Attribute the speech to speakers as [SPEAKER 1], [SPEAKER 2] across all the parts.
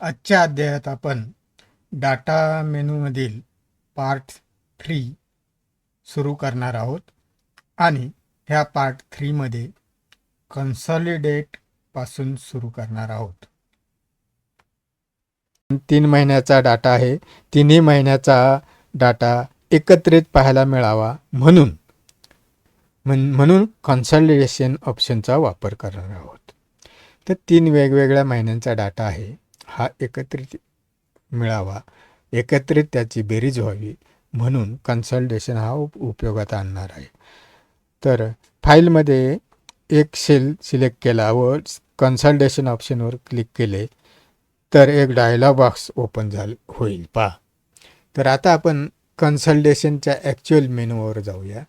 [SPEAKER 1] आजच्या अध्यायात आपण डाटा मेनूमधील पार्ट थ्री सुरू करणार आहोत आणि ह्या पार्ट थ्रीमध्ये कन्सॉलिडेटपासून सुरू करणार आहोत. तीन महिन्याचा डाटा आहे. तिन्ही महिन्याचा डाटा एकत्रित पाहायला मिळावा म्हणून. म्हणून कन्सॉलिडेशन ऑप्शनचा वापर करणार आहोत. तर तीन वेगवेगळ्या महिन्यांचा डाटा आहे. हा एकत्रित मिळावा. एकत्रित त्याची बेरीज व्हावी म्हणून कन्सल्टेशन हा उप उपयोगात आणणार आहे. तर फाईलमध्ये एक सेल सिलेक्ट केला व कन्सल्टेशन ऑप्शनवर क्लिक केले तर एक डायलॉग बॉक्स ओपन झाल होईल. पहा. तर आता आपण कन्सल्टेशनच्या ॲक्च्युअल मेनूवर जाऊया.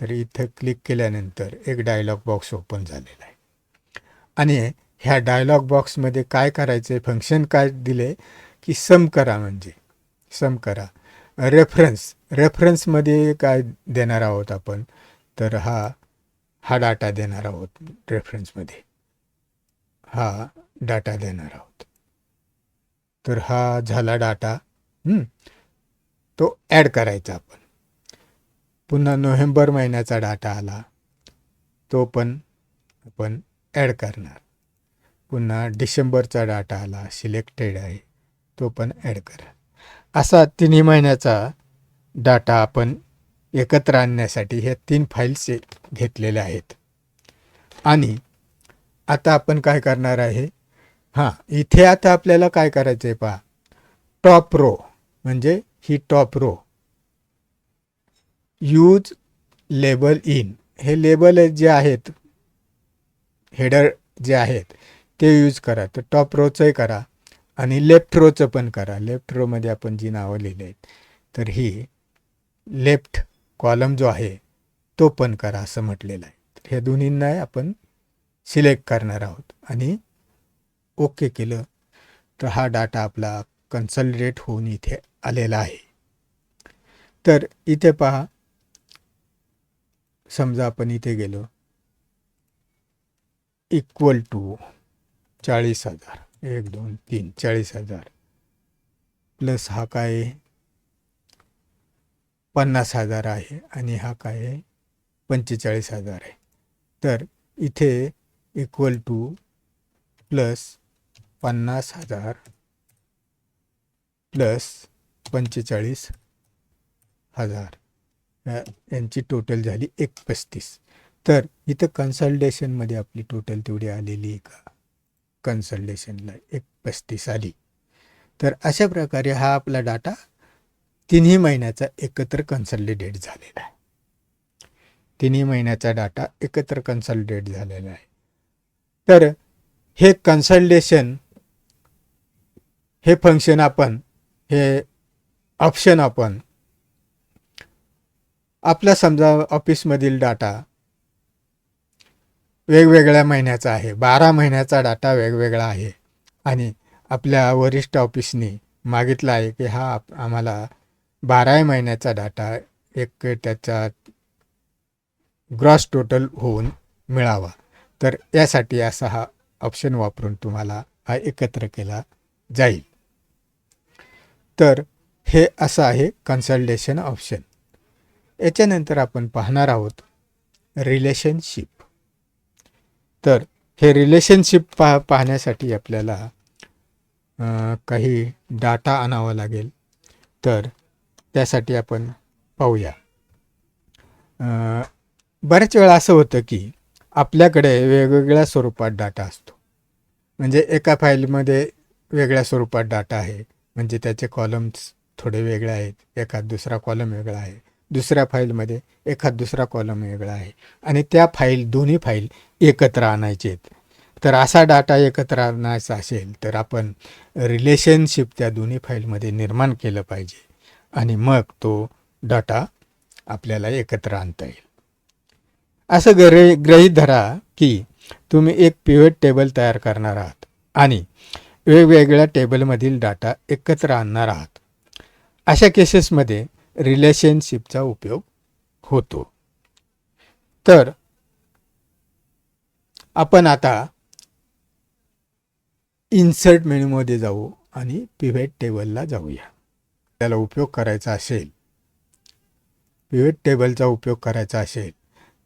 [SPEAKER 1] तर इथं क्लिक केल्यानंतर एक डायलॉग बॉक्स ओपन झालेला आहे. आणि ह्या डायलॉग बॉक्समध्ये काय करायचं आहे फंक्शन काय दिले की सम करा म्हणजे. सम करा. रेफरन्स रेफरन्समध्ये काय देणार आहोत आपण? तर हा हा डाटा देणार आहोत रेफरन्समध्ये हा डाटा देणार आहोत. तर हा झाला डाटा तो ॲड करायचा आपण. पुन्हा नोव्हेंबर महिन्याचा डाटा आला. तो पण आपण ॲड करणार. पुन्हा डिसेंबरचा डाटा आला सिलेक्टेड आहे तो पण ॲड करा. असा तिन्ही महिन्याचा डाटा आपण एकत्र आणण्यासाठी ह्या तीन फाईल्स घेतलेल्या आहेत. आणि आता आपण काय करणार आहे? हां इथे आता आपल्याला काय करायचं आहे पहा. टॉप रो म्हणजे ही top row. Use label in. हे लेबल जे आहेत हेडर जे आहेत ते यूज करा. तर टॉप रोचंही करा आणि लेफ्ट रोचं पण करा. लेफ्ट रोमध्ये आपण जी नावं लिहिली आहेत तर ही लेफ्ट कॉलम जो आहे तो पण करा असं म्हटलेलं आहे. तर ह्या दोन्हींना आपण सिलेक्ट करणार आहोत आणि ओके केलं. तर हा डाटा आपला कन्सल्टेट होऊन इथे आलेला आहे. तर इथे पहा समजा आपण इथे गेलो. इक्वल टू चाळीस हजार. एक दोन तीन चाळीस हजार. प्लस हा काय? आहे? पन्नास हजार आहे आणि हा काय? आहे पंचेचाळीस हजार आहे. तर इथे इक्वल टू प्लस पन्नास हजार प्लस पंचेचाळीस हजार. यांची टोटल झाली एक पस्तीस तर इथं कन्सल्टेशनमध्ये आपली टोटल तेवढी आलेली आहे का? कन्सल्टेशनला एक पस्तीस आली. तर अशा प्रकारे हा आपला डाटा तिन्ही महिन्याचा एकत्र कन्सल्टेट झालेला आहे. तिन्ही महिन्याचा डाटा एकत्र कन्सल्टेट झालेला आहे. तर हे कन्सल्टेशन हे फंक्शन आपण हे ऑप्शन आपण आपला समजा ऑफिसमधील डाटा वेगवेगळ्या महिन्याचा आहे. बारा महिन्याचा डाटा वेगवेगळा आहे. आणि आपल्या वरिष्ठ ऑफिसने मागितला आहे की हा आप- आम्हाला बाराही महिन्याचा डाटा एक त्याचा ग्रॉस टोटल होऊन मिळावा. तर यासाठी असा हा ऑप्शन वापरून तुम्हाला हा एकत्र केला जाईल. तर हे असं आहे कन्सल्टेशन ऑप्शन याच्यानंतर आपण पाहणार आहोत रिलेशनशिप तर हे रिलेशनशिप पा पाहण्यासाठी आपल्याला काही डाटा आणावा लागेल. तर त्यासाठी आपण पाहूया. बऱ्याच वेळा असं होतं की आपल्याकडे वेगवेगळ्या स्वरूपात डाटा असतो. म्हणजे एका फाईलमध्ये वेगळ्या स्वरूपात डाटा आहे. म्हणजे त्याचे कॉलम्स थोडे वेगळे आहेत. एखाद दुसरा कॉलम वेगळा आहे. दुसऱ्या फाईलमध्ये एखाद दुसरा कॉलम वेगळा आहे. आणि त्या फाईल दोन्ही फाईल एकत्र आणायचे आहेत. तर असा डाटा एकत्र आणायचा असेल तर आपण रिलेशनशिप त्या दोन्ही फाईलमध्ये निर्माण केलं पाहिजे. आणि मग तो डाटा आपल्याला एकत्र आणता येईल. असं गरे ग्रहीत धरा की तुम्ही एक पिवट टेबल तयार करणार आहात आणि वेगवेगळ्या टेबलमधील डाटा एकत्र आणणार आहात. अशा केसेसमध्ये रिलेशनशिपचा उपयोग होतो. तर आपण आता इन्सर्ट मेनूमध्ये जाऊ आणि पिव्हेट टेबलला जाऊया. त्याला उपयोग करायचा असेल पिव्हेट टेबलचा उपयोग करायचा असेल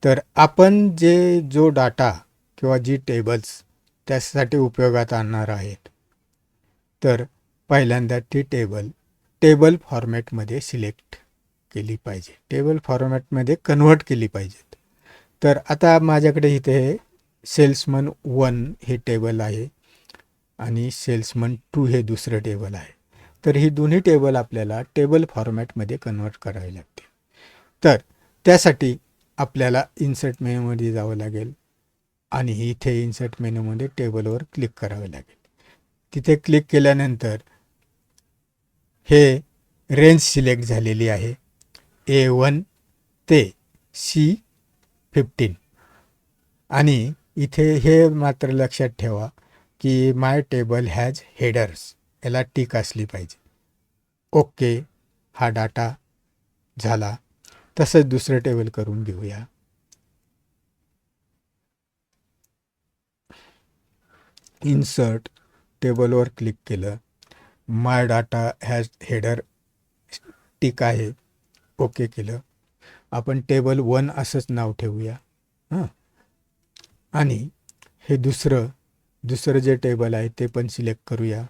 [SPEAKER 1] तर आपण जे जो डाटा किंवा जी टेबल्स त्यासाठी उपयोगात आणणार आहेत तर पहिल्यांदा ती टेबल टेबल फॉर्मॅटमध्ये सिलेक्ट केली पाहिजे. टेबल फॉर्मॅटमध्ये कन्व्हर्ट केली पाहिजेत. तर आता माझ्याकडे इथे हे सेल्समन वन हे टेबल आहे आणि सेल्समन टू हे दुसरं टेबल आहे. तर ही दोन्ही टेबल आपल्याला टेबल फॉर्मॅटमध्ये कन्वर्ट करावी लागते तर त्यासाठी आपल्याला इन्सर्ट मेनूमध्ये जावं लागेल आणि इथे इन्सर्ट मेनूमध्ये टेबलवर क्लिक करावे लागेल. तिथे क्लिक केल्यानंतर हे रेंज सिलेक्ट झालेली आहे. ए वन ते सी फिफ्टीन आणि इथे हे मात्र लक्षात ठेवा की माय टेबल हॅज हेडर्स याला टीक असली पाहिजे. ओके हा डाटा झाला. तसंच दुसरं टेबल करून घेऊया. इन्सर्ट टेबलवर क्लिक केलं. My data has header tick आहे. ओके केलं. आपण टेबल वन असंच नाव ठेवूया. हां. आणि हे दुसरं दुसरं जे टेबल आहे ते पण सिलेक्ट करूया.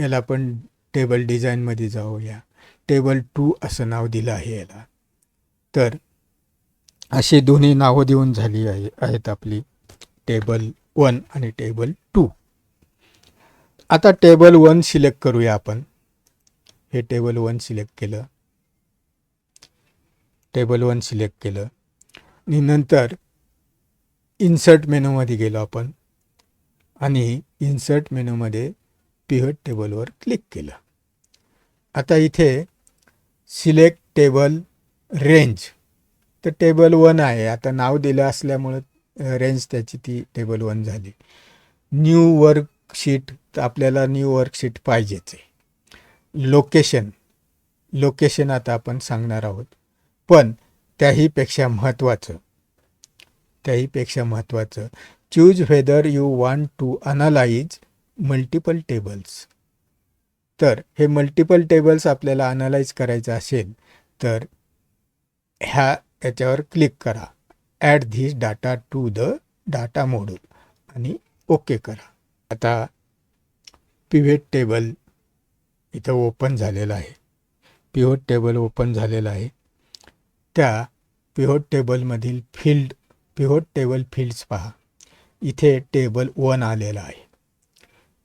[SPEAKER 1] याला पण टेबल डिझाईनमध्ये जाऊया. टेबल टू असं नाव दिलं आहे याला. तर अशी दोन्ही नावं देऊन झाली आहे आहेत आपली. टेबल वन आणि टेबल टू. आता टेबल वन सिलेक्ट करूया आपण. हे टेबल वन सिलेक्ट केलं. टेबल वन सिलेक्ट केलं. आणि नंतर इन्सर्ट मेनूमध्ये गेलो आपण. आणि इन्सर्ट मेनूमध्ये पिव्हट टेबलवर क्लिक केलं. आता इथे सिलेक्ट टेबल रेंज तर टेबल वन आहे. आता नाव दिलं असल्यामुळं रेंज त्याची ती टेबल वन झाली. न्यू वर्कशीट तर आपल्याला न्यू वर्कशीट पाहिजेच आहे. लोकेशन लोकेशन आता आपण सांगणार आहोत. पण त्याहीपेक्षा महत्त्वाचं त्याहीपेक्षा महत्त्वाचं choose whether you want to analyse multiple tables तर हे मल्टिपल टेबल्स आपल्याला अनालाइज करायचं असेल तर ह्या याच्यावर क्लिक करा. Add this data to the data module आणि ओके करा. आता पिव्हेट टेबल इथं ओपन झालेलं आहे. पिव्होट टेबल ओपन झालेलं आहे. त्या पिव्होट टेबलमधील फील्ड पिव्होट टेबल फील्ड्स पहा. इथे टेबल वन आलेलं आहे.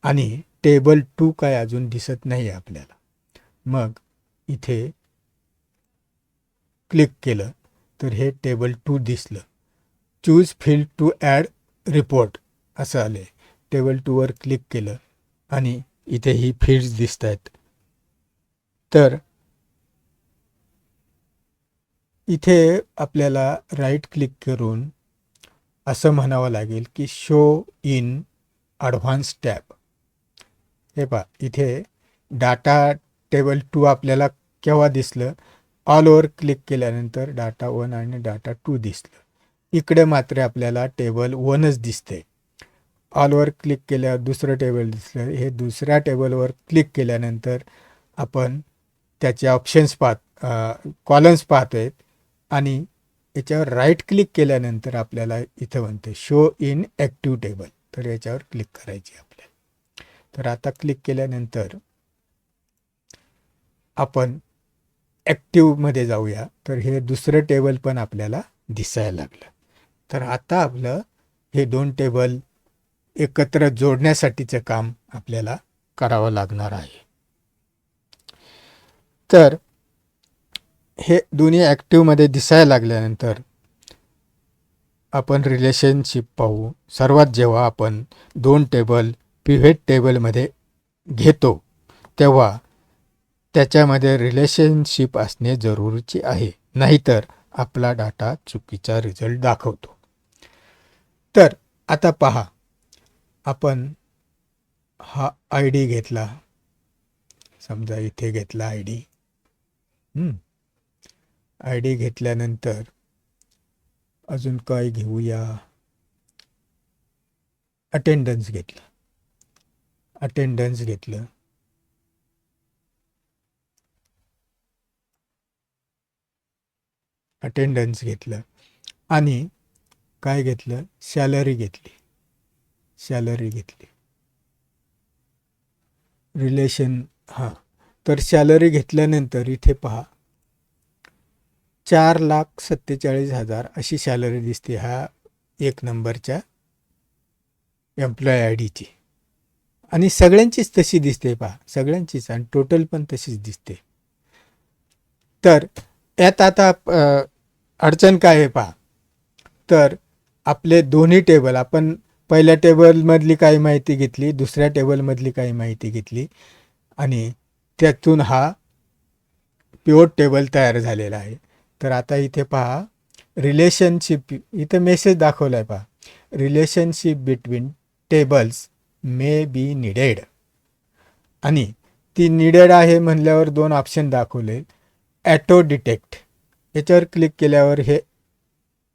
[SPEAKER 1] आणि टेबल टू काय अजून दिसत नाही आहे आपल्याला. मग इथे क्लिक केलं तर हे टेबल टू दिसलं. Choose field to add report असं आले टेबल टूवर क्लिक केलं आणि इथे ही फील्ड्स दिसत आहेत तर इथे आपल्याला राईट क्लिक करून असं म्हणावं लागेल की शो इन ॲडव्हान्स टॅब हे पहा इथे डाटा टेबल टू आपल्याला केव्हा दिसलं? ऑल ओवर क्लिक केल्यानंतर डाटा वन आणि डाटा टू दिसलं. इकडे मात्र आपल्याला टेबल वनच दिसते ऑल क्लिक केल्यावर दुसरं टेबल दिसलं. हे दुसऱ्या टेबलवर क्लिक केल्यानंतर आपण त्याचे ऑप्शन्स पाहत कॉलम्स पाहतो आहेत. आणि याच्यावर राईट क्लिक केल्यानंतर आपल्याला इथं म्हणते शो इन ॲक्टिव्ह टेबल तर याच्यावर क्लिक करायची आपल्याला. तर आता क्लिक केल्यानंतर आपण ॲक्टिवमध्ये जाऊया. तर हे दुसरं टेबल पण आपल्याला दिसायला लागलं. तर आता आपलं हे दोन टेबल एकत्र जोडण्यासाठीचं काम आपल्याला करावं लागणार आहे. तर हे दोन्ही ॲक्टिव्हमध्ये दिसायला लागल्यानंतर आपण रिलेशनशिप पाहू. सर्वात जेव्हा आपण दोन टेबल पिव्हेट टेबलमध्ये घेतो तेव्हा त्याच्यामध्ये रिलेशनशिप असणे जरुरीचे आहे. नाहीतर आपला डाटा चुकीचा रिझल्ट दाखवतो. तर आता पहा. आपण हा आय डी घेतला. समजा इथे घेतला आय डी आय डी घेतल्यानंतर अजून काय घेऊया? अटेंडन्स घेतलं. अटेंडन्स घेतलं. अटेंडन्स घेतलं. आणि काय घेतलं? सॅलरी घेतली. सॅलरी घेतली. रिलेशन हां. तर सॅलरी घेतल्यानंतर इथे पहा. चार लाख सत्तेचाळीस हजार अशी सॅलरी दिसते ह्या एक नंबरच्या एम्प्लॉय आय डीची. आणि सगळ्यांचीच तशी दिसते पहा. सगळ्यांचीच आणि टोटल पण तशीच दिसते. तर यात आता अडचण काय आहे पहा. तर आपले दोन्ही टेबल आपण पहिल्या टेबलमधली काही माहिती घेतली दुसऱ्या टेबलमधली काही माहिती घेतली. आणि त्यातून हा पिवट टेबल तयार झालेला आहे. तर आता इथे पहा रिलेशनशिप इथं मेसेज दाखवला आहे पहा. Relationship between tables may be needed आणि ती निडेड आहे म्हणल्यावर दोन ऑप्शन दाखवले. ॲटो डिटेक्ट याच्यावर क्लिक केल्यावर हे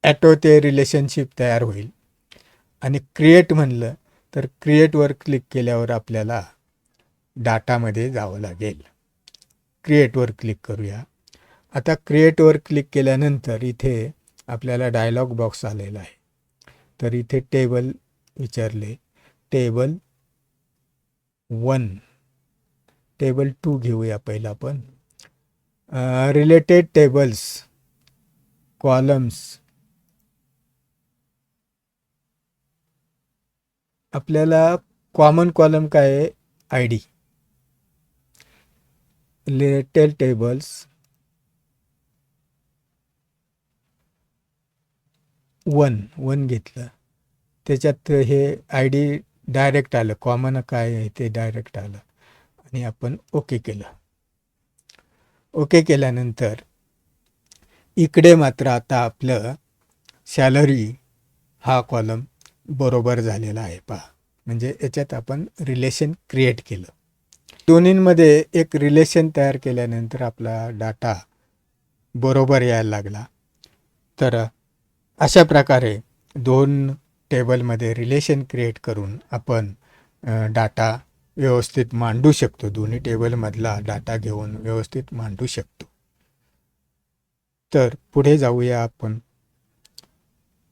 [SPEAKER 1] ॲटो ते रिलेशनशिप तयार होईल. आणि क्रिएट म्हणलं तर क्रिएटवर क्लिक केल्यावर आपल्याला डाटामध्ये जावं लागेल. क्रिएटवर क्लिक करूया. आता क्रिएटवर क्लिक केल्यानंतर इथे आपल्याला डायलॉग बॉक्स आलेला आहे. तर इथे टेबल विचारले. टेबल वन टेबल टू घेऊया पहिला आपण. रिलेटेड टेबल्स कॉलम्स आपल्याला कॉमन कॉलम काय आहे? I D related tables one one घेतलं. त्याच्यात हे आय डी डायरेक्ट आलं. कॉमन काय आहे ते डायरेक्ट आलं. आणि आपण ओके केलं. ओके केल्यानंतर इकडे मात्र आता आपलं सॅलरी हा कॉलम बरोबर झालेला आहे. पहा. म्हणजे याच्यात आपण रिलेशन क्रिएट केलं. दोन्हींमध्ये एक रिलेशन तयार केल्यानंतर आपला डाटा बरोबर यायला लागला. तर अशा प्रकारे दोन टेबलमध्ये रिलेशन क्रिएट करून आपण डाटा व्यवस्थित मांडू शकतो. दोन्ही टेबलमधला डाटा घेऊन व्यवस्थित मांडू शकतो. तर पुढे जाऊया आपण.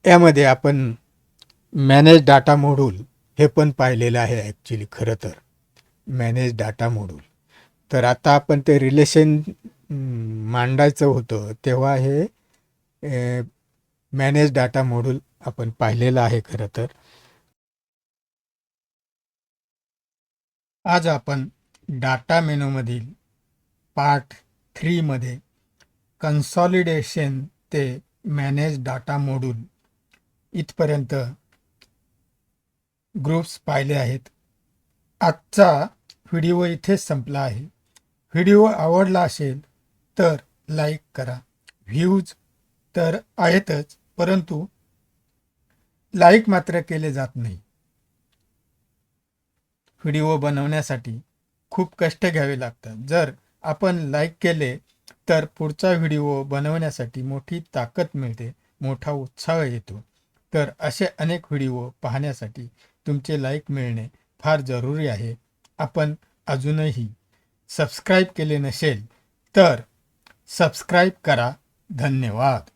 [SPEAKER 1] यामध्ये आपण मॅनेज डाटा मोडूल हे पण पाहिलेलं आहे ॲक्च्युली खरं तर. मॅनेज डाटा मॉड्यूल तर आता आपण ते रिलेशन मांडायचं होतं तेव्हा हे मॅनेज डाटा मॉड्यूल आपण पाहिलेलं आहे खरं तर. आज आपण डाटा मेनूमधील पार्ट थ्रीमध्ये कन्सॉलिडेशन ते मॅनेज डाटा मॉड्यूल इथपर्यंत ग्रुप्स पाहिले आहेत. आजचा व्हिडिओ इथेच संपला आहे. व्हिडिओ आवडला असेल तर लाईक करा. व्ह्यूज तर आहेतच परंतु लाईक मात्र केले जात नाही. व्हिडिओ बनवण्यासाठी खूप कष्ट घ्यावे लागतात. जर आपण लाईक केले तर पुढचा व्हिडिओ बनवण्यासाठी मोठी ताकद मिळते मोठा उत्साह येतो. तर असे अनेक व्हिडिओ पाहण्यासाठी तुमचे लाईक मिळणे फार जरुरी आहे. आपण अजूनही सबस्क्राईब केले नसेल तर सबस्क्राईब करा. धन्यवाद.